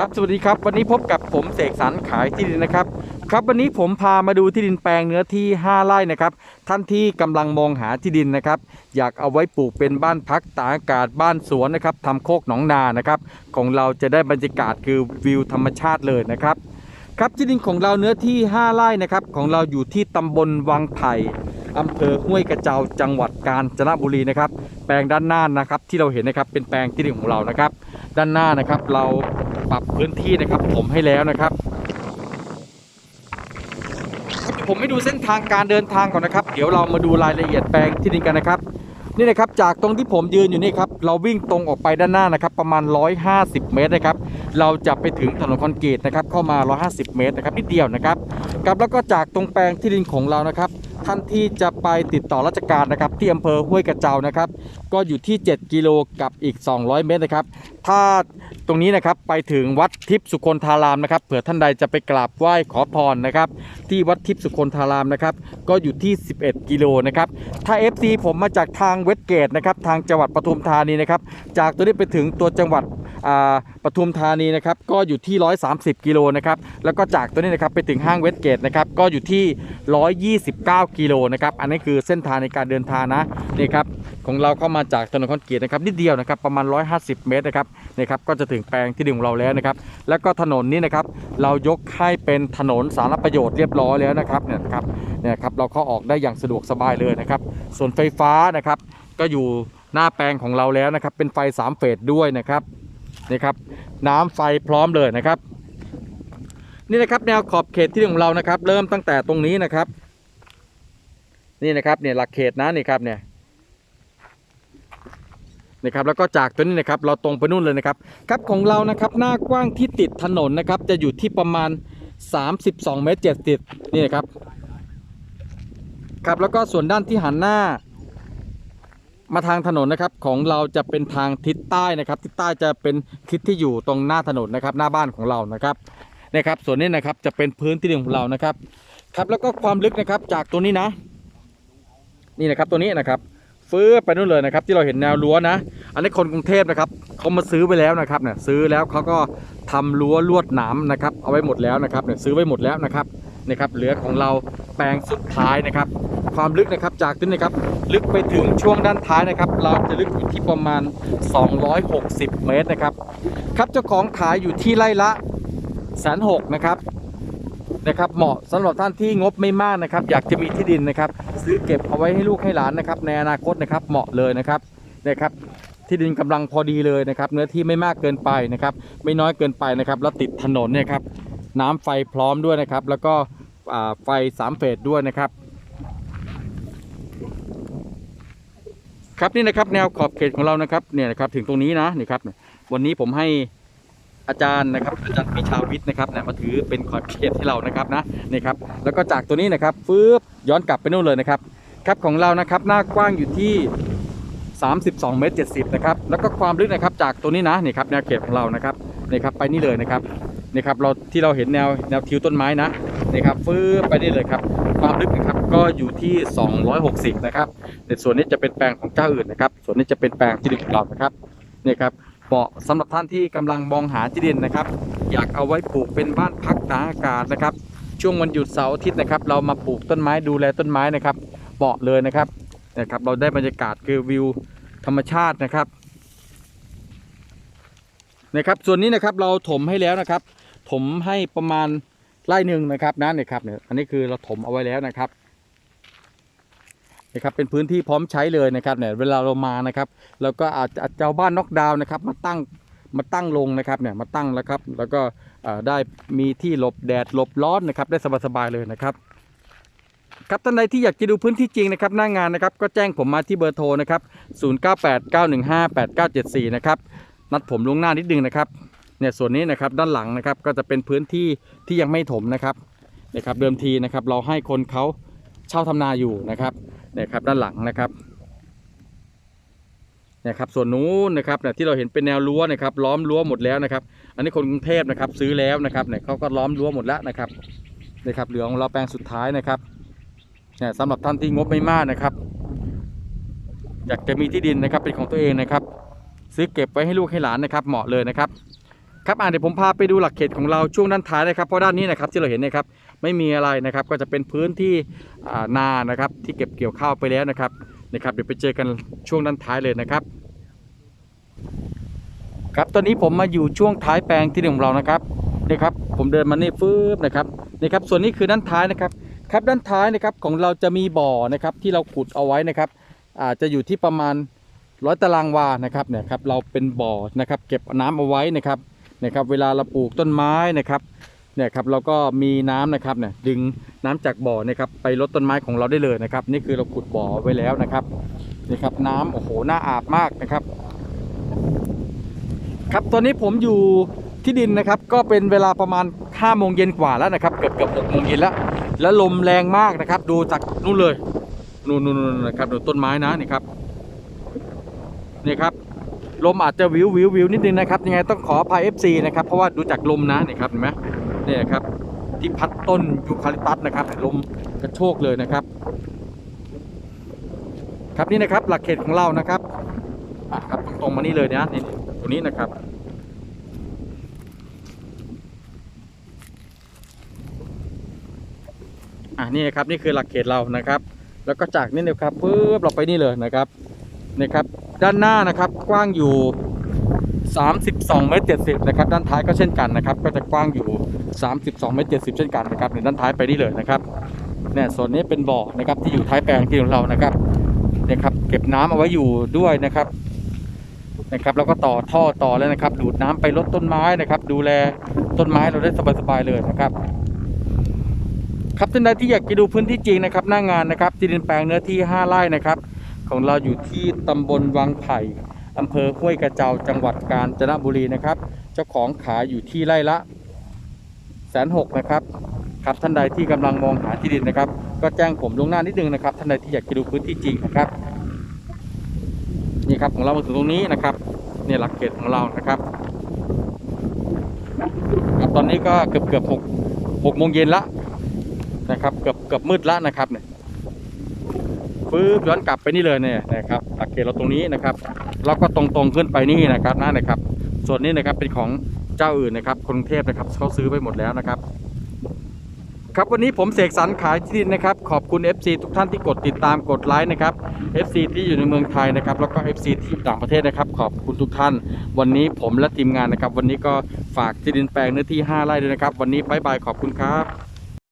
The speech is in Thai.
ครับสวัสดีครับวันนี้พบกับผมเสกสรรขายที่ดินนะครับ ครับวันนี้ผมพามาดูที่ดินแปลงเนื้อที่ 5ไร่นะครับ ท่านที่กำลังมองหาที่ดินนะครับ อยากเอาไว้ปลูกเป็นบ้านพักตากอากาศบ้านสวนนะครับทำโคกหนองนานะครับ ของเราจะได้บรรยากาศคือวิวธรรมชาติเลยนะครับ ครับที่ดินของเราเนื้อที่ 5ไร่นะครับ ของเราอยู่ที่ตำบลวังไผ่อำเภอห้วยกระเจ้าจังหวัดกาญจนบุรีนะครับ แปลงด้านหน้านะครับที่เราเห็นนะครับเป็นแปลงที่ดินของเรานะครับ ด้านหน้านะครับเรา รับพื้นที่นะครับ ผมให้แล้วนะครับผมให้ดูเส้นทางการเดินทางก่อนนะครับ เดี๋ยวเรามาดูรายละเอียดแปลงที่ดินกันนะครับ นี่นะครับจากตรงที่ผมยืนอยู่นี่ครับเราวิ่งตรงออกไปด้านหน้านะครับ ประมาณ 150 เมตรนะครับ เราจะไปถึงถนนคอนกรีตนะครับ เข้ามา 150 เมตรนะครับนิดเดียวนะครับครับแล้วก็จากตรงแปลงที่ดินของเรานะครับ ท่านที่จะไปติดต่อราชการนะครับ ที่อำเภอห้วยกระเจ้านะครับ ก็อยู่ที่ 7 กิโลกับอีก 200 เมตรนะครับ ถ้าตรงนี้นะครับไปถึงวัดทิพย์สุคนธารามนะครับเผื่อท่านใดจะไปกราบไหว้ขอพรนะครับ ที่วัดทิพย์สุคนธารามนะครับ ก็อยู่ที่ 11 กิโลนะครับ ถ้า FC ผมมาจากทางเวสเกตนะครับ ทางจังหวัดปทุมธานีนะครับ จากตัวนี้ไปถึงตัวจังหวัด ปทุมธานีนะครับก็อยู่ที่ 130 กิโลนะครับแล้วก็จากตัวนี้นะครับไปถึงห้างเวสเกตนะครับก็อยู่ที่ 129 กิโลนะครับอันนี้คือเส้นทางในการเดินทางนะนี่ครับของเราเข้ามาจากถนนคอนกรีตนะครับนิดเดียวนะครับประมาณ 150 เมตรนะครับนี่ครับก็จะถึงแปลงที่ดินของเราแล้วนะครับแล้วก็ถนนนี้นะครับเรายกให้เป็นถนนสาธารประโยชน์เรียบร้อยแล้วนะครับเนี่ยครับเนี่ยครับเราเข้าออกได้อย่างสะดวกสบายเลยนะครับส่วนไฟฟ้านะครับก็อยู่หน้าแปลงของเราแล้วนะครับเป็นไฟ 3 เฟสด้วยนะครับ นี่ครับน้ำไฟพร้อมเลยนะครับ นี่นะครับแนวขอบเขตที่ของเรานะครับ เริ่มตั้งแต่ตรงนี้นะครับ นี่นะครับเนี่ยหลักเขตนะนี่ครับเนี่ยนะครับแล้วก็จากตัวนี้นะครับเราตรงไปนู่นเลยนะครับครับของเรานะครับหน้ากว้างที่ติดถนนนะครับ จะอยู่ที่ประมาณ 32เมตร70นี่นะครับครับแล้วก็ส่วนด้านที่หันหน้า มาทางถนนนะครับของเราจะเป็นทางทิศใต้นะครับ ทิศใต้จะเป็นทิศที่อยู่ตรงหน้าถนนนะครับ หน้าบ้านของเรานะครับนะครับ ส่วนนี้นะครับจะเป็นพื้นที่ดินของเรานะครับ ครับแล้วก็ความลึกนะครับจากตัวนี้นะ นี่นะครับตัวนี้นะครับฟื้นไปนู่นเลยนะครับ ที่เราเห็นแนวรั้วนะ อันนี้คนกรุงเทพนะครับเขามาซื้อไปแล้วนะครับเนี่ยซื้อแล้วเขาก็ทำรั้วลวดหนามนะครับ เอาไว้หมดแล้วนะครับเนี่ยซื้อไว้หมดแล้วนะครับ นะครับเหลือของเราแปลงสุดท้ายนะครับ ความลึกนะครับจากตัวนี้นะครับลึกไปถึงช่วงด้านท้ายนะครับ เราจะลึกอยู่ที่ประมาณ 260 เมตรนะครับ ครับเจ้าของขายอยู่ที่ไร่ละแสนหกนะครับนะครับเหมาะสำหรับท่านที่งบไม่มากนะครับ อยากจะมีที่ดินนะครับ ซื้อเก็บเอาไว้ให้ลูกให้หลานนะครับ ในอนาคตนะครับเหมาะเลยนะครับนะครับ ที่ดินกำลังพอดีเลยนะครับ เนื้อที่ไม่มากเกินไปนะครับ ไม่น้อยเกินไปนะครับ แล้วติดถนนเนี่ยครับ น้ำไฟพร้อมด้วยนะครับ แล้วก็ไฟสามเฟสด้วยนะครับ ครับนี่นะครับแนวขอบเขตของเรานะครับเนี่ยนะครับถึงตรงนี้นะนี่ครับวันนี้ผมให้อาจารย์นะครับอาจารย์ปีชาวิทย์นะครับเนี่ยมาถือเป็นขอบเขตให้เรานะครับนะนี่ครับแล้วก็จากตัวนี้นะครับฟืบย้อนกลับไปนู่นเลยนะครับครับของเรานะครับหน้ากว้างอยู่ที่ 32 เมตร 70 นะครับ แล้วก็ความลึกนะครับจากตัวนี้นะนี่ครับแนวเขตของเรานะครับนี่ครับไปนี่เลยนะครับ นี่ครับเราที่เราเห็นแนวแนวทิวต้นไม้นะนี่ครับฟืบไปนี่เลยครับ ความลึกนะครับก็อยู่ที่ 260 นะครับในส่วนนี้จะเป็นแปลงของเจ้าอื่นนะครับ ส่วนนี้จะเป็นแปลงที่ดินของเรานะครับนี่ครับเหมาะสำหรับท่านที่กำลังมองหาที่ดินนะครับ อยากเอาไว้ปลูกเป็นบ้านพักตากอากาศนะครับ ช่วงวันหยุดเสาร์อาทิตย์นะครับ เรามาปลูกต้นไม้ดูแลต้นไม้นะครับเหมาะเลยนะครับนะครับ เราได้บรรยากาศคือวิวธรรมชาตินะครับนะครับ ส่วนนี้นะครับเราถมให้แล้วนะครับ ถมให้ประมาณไร่หนึ่งนะครับนะนี่ครับเนี่ยอันนี้คือเราถมเอาไว้แล้วนะครับนะครับเป็นพื้นที่พร้อมใช้เลยนะครับเนี่ยเวลาเรามานะครับเราก็อาจจะจะเอาบ้านน็อกดาวน์นะครับ มาตั้งมาตั้งลงนะครับเนี่ยมาตั้งแล้วครับ แล้วก็ได้มีที่หลบแดดหลบร้อนนะครับ ได้สบายๆเลยนะครับครับท่านใดที่อยากจะดูพื้นที่จริงนะครับหน้างานนะครับ ก็แจ้งผมมาที่เบอร์โทรนะครับ 0989158974 นะครับ นัดผมล่วงหน้านิดนึงนะครับ เนี่ยส่วนนี้นะครับด้านหลังนะครับก็จะเป็นพื้นที่ที่ยังไม่ถมนะครับนะครับเดิมทีนะครับเราให้คนเขาเช่าทำนาอยู่นะครับเนี่ยครับด้านหลังนะครับเนี่ยครับส่วนนู้นนะครับเนี่ยที่เราเห็นเป็นแนวรั้วนะครับล้อมรั้วหมดแล้วนะครับ อันนี้คนกรุงเทพนะครับซื้อแล้วนะครับเนี่ยเขาก็ล้อมรั้วหมดแล้วนะครับนี่ครับเหลือของเราแปลงสุดท้ายนะครับเนี่ยสำหรับท่านที่งบไม่มากนะครับ อยากจะมีที่ดินนะครับเป็นของตัวเองนะครับ ซื้อเก็บไว้ให้ลูกให้หลานนะครับเหมาะเลยนะครับ ครับอ่าเดี๋ยวผมพาไปดูหลักเขตของเราช่วงด้านท้ายนะครับเพราะด้านนี้นะครับที่เราเห็นเนะครับไม่มีอะไรนะครับก็จะเป็นพื้นที่นานะครับที่เก็บเกี่ยวข้าวไปแล้วนะครับนะครับเดี๋ยวไปเจอกันช่วงด้านท้ายเลยนะครับ ครับตอนนี้ผมมาอยู่ช่วงท้ายแปลงที่หนึ่งของเรานะครับนี่ครับผมเดินมานี่ฟืบนะครับนี่ครับส่วนนี้คือด้านท้ายนะครับครับด้านท้ายนะครับของเราจะมีบ่อนะครับที่เราขุดเอาไว้นะครับอาจจะอยู่ที่ประมาณร้อยตารางวานะครับเนี่ยครับเราเป็นบ่อนะครับเก็บน้ำเอาไว้นะครับ นะครับเวลาเราปลูกต้นไม้นะครับเนี่ยครับเราก็มีน้ำนะครับเนี่ยดึงน้ำจากบ่อนะครับไปลดต้นไม้ของเราได้เลยนะครับ นี่คือเราขุดบ่อไว้แล้วนะครับนี่ครับน้ำโอ้โหน่าอาบมากนะครับ ครับตอนนี้ผมอยู่ที่ดินนะครับก็เป็นเวลาประมาณ5โมงเย็นกว่าแล้วนะครับเกือบเกือบ6โมงเย็นแล้ว แล้วลมแรงมากนะครับ ดูจากนู่นเลยนู่นนู่นนู่นนะครับดูต้นไม้นะนี่ครับนี่ครับ ลมอาจจะวิววิววิวนิดนึงนะครับยังไงต้องขออภัย FC นะครับเพราะว่าดูจากลมนะนี่ครับเห็นไหมนี่ครับที่พัดต้นยูคาลิปตัสนะครับลมกระโชกเลยนะครับ ครับนี่นะครับหลักเขตของเรานะครับอะครับตรงมานี่เลยนะนี่ตรงนี้นะครับอะนี่นะครับนี่คือหลักเขตเรานะครับ แล้วก็จากนี่นะครับปุ๊บเราไปนี่เลยนะครับนี่ครับ ด้านหน้านะครับกว้างอยู่ 32เมตร70นะครับด้านท้ายก็เช่นกันนะครับ ก็จะกว้างอยู่ 32เมตร70 เช่นกันนะครับในด้านท้ายไปนี่เลยนะครับเนี่ยส่วนนี้เป็นบ่อนะครับที่อยู่ท้ายแปลงที่ของเรานะครับเนี่ยครับเก็บน้ำเอาไว้อยู่ด้วยนะครับนะครับแล้วก็ต่อท่อต่อเลยนะครับ ดูดน้ำไปลดต้นไม้นะครับ ดูแลต้นไม้เราได้สบายๆเลยนะครับ ครับท่านใดที่อยากจะดูพื้นที่จริงนะครับ หน้างานนะครับที่ดินแปลงเนื้อที่ 5 ไร่นะครับ ของเราอยู่ที่ตำบลวังไผ่อำเภอห้วยกระเจ้าจังหวัดกาญจนบุรีนะครับ เจ้าของขายอยู่ที่ไร่ละแสนหกนะครับครับท่านใดที่กำลังมองหาที่ดินนะครับ ก็แจ้งผมล่วงหน้านิดนึงนะครับ ท่านใดที่อยากจะดูพื้นที่จริงนะครับ นี่ครับของเรามาถึงตรงนี้นะครับเนี่ยหลักเขตของเรานะครับครับตอนนี้ก็เกือบเกือบหกหกโมงเย็นละนะครับ เกือบเกือบมืดล้วนะครับเนี่ย ฟื้บย้อนกลับไปนี่เลยเนี่ยนะครับหลักเขตเราตรงนี้นะครับแล้วก็ตรงๆขึ้นไปนี่นะครับนั่นนะครับ ส่วนนี้นะครับเป็นของเจ้าอื่นนะครับกรุงเทพนะครับเขาซื้อไปหมดแล้วนะครับ ครับวันนี้ผมเสกสรรขายที่ดินนะครับ ขอบคุณ FC ทุกท่านที่กดติดตามกดไลค์นะครับ FC ที่อยู่ในเมืองไทยนะครับแล้วก็ FC ที่ต่างประเทศนะครับ ขอบคุณทุกท่าน วันนี้ผมและทีมงานนะครับ วันนี้ก็ฝากที่ดินแปลงเนื้อที่ 5 ไร่ด้วยนะครับ วันนี้บายบายขอบคุณครับ